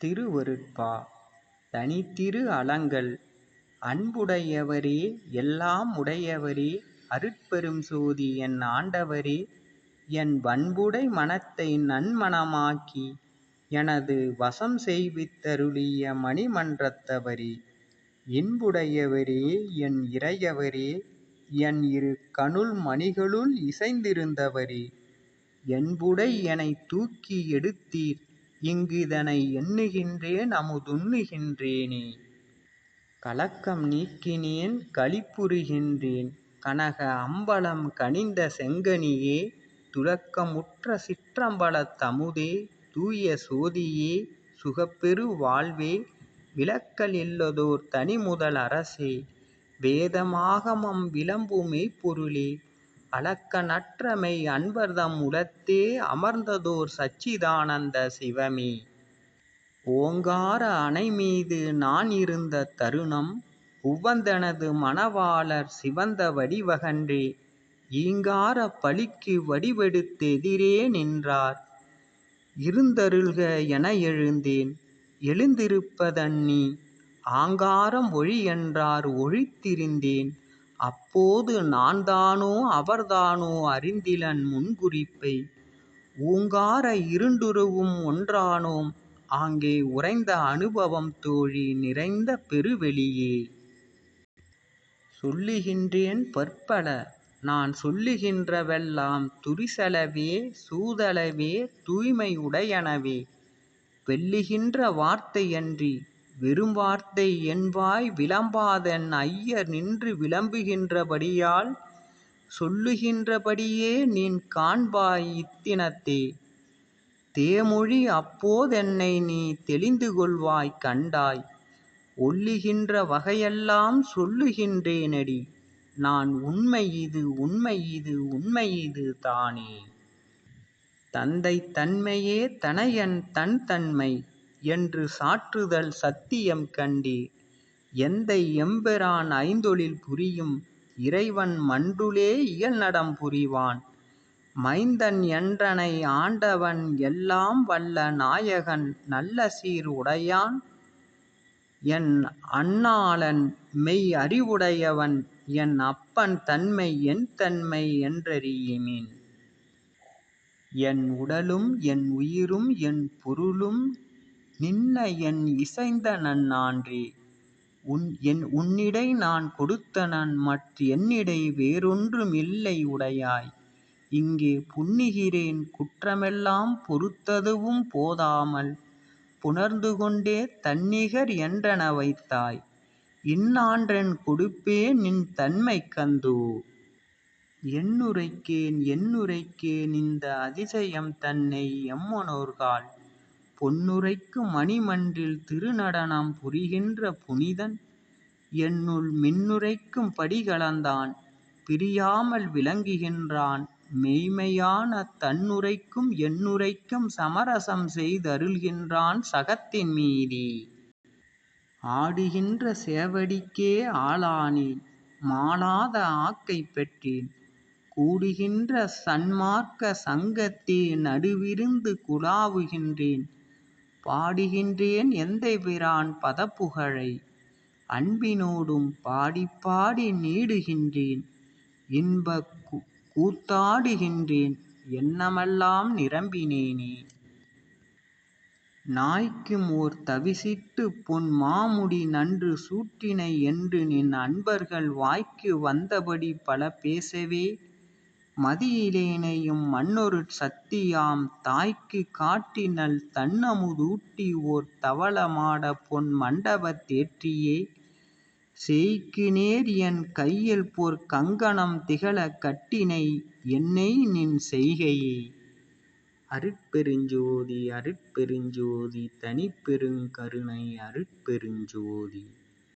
திருவருட்பா. தனித்திரு அலங்கல் அன்புடையவரே எல்லாம் உடையவரே அருட்பெரும் சூதி என் ஆண்டவரே என் வன்புடை மனத்தை நன்மனமாக்கி எனது வசம் செய்வித்தருளிய மணிமன்றத்தவரே இன்புடையவரே என் இறையவரே என் இரு கணுள் மணிகளுள் இசைந்திருந்தவரே என்புடை எனைத் தூக்கி எடுத்தீர் இங்கிதனை எண்ணுகின்றேன் அமுதுண்ணுகின்றேனே. கலக்கம் நீக்கினேன் களிப்புறுகின்றேன் கனக அம்பலம் கனிந்த செங்கனியே துலக்கமுற்ற சிற்றம்பலத் தமுதே தூய சோதியே சுகப்பெரு வாழ்வே விலக்கல் இல்லதோர் தனிமுதல் அரசே வேதமாகமம் விளம்பு மெய்ப்பொருளே அளக்க மெய் அன்பர்தம் உளத்தே அமர்ந்ததோர் சச்சிதானந்த சிவமே. ஓங்கார அணைமீது நான் இருந்த தருணம் உவந்தெனது மணவாளர் சிவந்த வடிவகன்றே. ஈங்காரப் பழிக்கு வடிவெடுத்தெதிரே நின்றார். இருந்தருள்க என எழுந்தேன். எழுந்திருப்பதன்னி ஆங்காரம் ஒழி என்றார் ஒழித்திருந்தேன். அப்போது நான்தானோ அவர்தானோ அறிந்திலன் முன்குறிப்பை. ஊங்கார இருண்டுருவும் ஒன்றானோம் ஆங்கே உறைந்த அனுபவம் தோழி நிறைந்த பெருவெளியே. சொல்லுகின்றேன் பற்பல நான் சொல்லுகின்றவெல்லாம் துரிசளவே சூதளவே தூய்மை உடையனவே. வெல்லுகின்ற வார்த்தையன்றி வெறும் வார்த்தை என்வாய் விளம்பாதென் ஐயர் நின்று விளம்புகின்றபடியால் சொல்லுகின்றபடியே நின் காண்பாய் இத்தினத்தே. தேமொழி அப்போதென்னை நீ தெளிந்து கொள்வாய் கண்டாய். ஒல்லுகின்ற வகையெல்லாம் சொல்லுகின்றேனடி. நான் உண்மை இது உண்மை இது உண்மை இது தானே. தந்தை தன்மையே தனையன் தன் தன்மை. என்று சாற்றுதல் சத்தியம் கண்டீர் எந்தை எம்பிரான் ஐந்தொழில் புரியும் இறைவன் மன்றுளே இயல்நடம் புரிவான். மைந்தன் என்றனை ஆண்டவன் எல்லாம் வல்ல நாயகன் நல்ல சீர் உடையான். என் அண்ணாளன் மெய் அறிவுடையவன் என் அப்பன் தன்மை என் தன்மை என்றறியுமின் என் உடலும் என் உயிரும் என் பொருளும் நின்ன என் இசைந்த நன்னான்றே. உன் என் உன்னிடை நான் கொடுத்தனன் மற்ற என்னிடை வேறொன்றும் இல்லை உடையாய். இங்கே புண்ணுகிறேன் குற்றமெல்லாம் பொறுத்ததுவும் போதாமல். புணர்ந்துகொண்டே தன்னிகர் என்றென வைத்தாய். இன்னான்றென் கொடுப்பேன் நின் தன்மைக்கந்தோ என்னுரைக்கேன் என்னுரைக்கேன் இந்த அதிசயம் தன்னை எம்மனோர்காள் பொன்னுரைக்கும் மணிமன்றில் திருநடனம் புரிகின்ற புனிதன் என்னுள் மின்னுரைக்கும் படிகலந்தான் பிரியாமல் விளங்குகின்றான். மெய்ம்மையான தன்னுரைக்கும் என்னுரைக்கும் சமரசம் செய்தருள்கின்றான் சகத்தின் மீதி. ஆடுகின்ற சேவடிக்கே ஆளானேன் மாளாத ஆக்கைப் பெற்றேன். கூடுகின்ற சன்மார்க்க சங்கத்தே நடுவிருந்து குழாவுகின்றேன். பாடுகின்றேன் எந்தைபிரான் பதப்புகழை. அன்பினோடும் பாடிப் பாடி நீடுகின்றேன். இன்பக் கூத்தாடுகின்றேன். எண்ணமெல்லாம் நிரம்பினேனே. நாய்க்கும் ஓர் தவிசிட்டுப் பொன் மாமுடி நன்று சூட்டினை என்று நின் அன்பர்கள் வாய்க்கு வந்தபடி பல பேசவே மதியிலேனையும் மன்னொரு சத்தியாம் தாய்க்குக் காட்டினள் தண்ணமுதூட்டி ஓர் தவள பொன் மண்டபத் தேற்றியே. சேய்க்கு நேர் என் கையில்பொற் கங்கணம் திகழக் கட்டினை என்னை நின் செய்கையே. அருட்பெருஞ்ஜோதி அருட்பெருஞ்ஜோதி தனிப்பெருங் கருணை அருட்பெருஞ்ஜோதி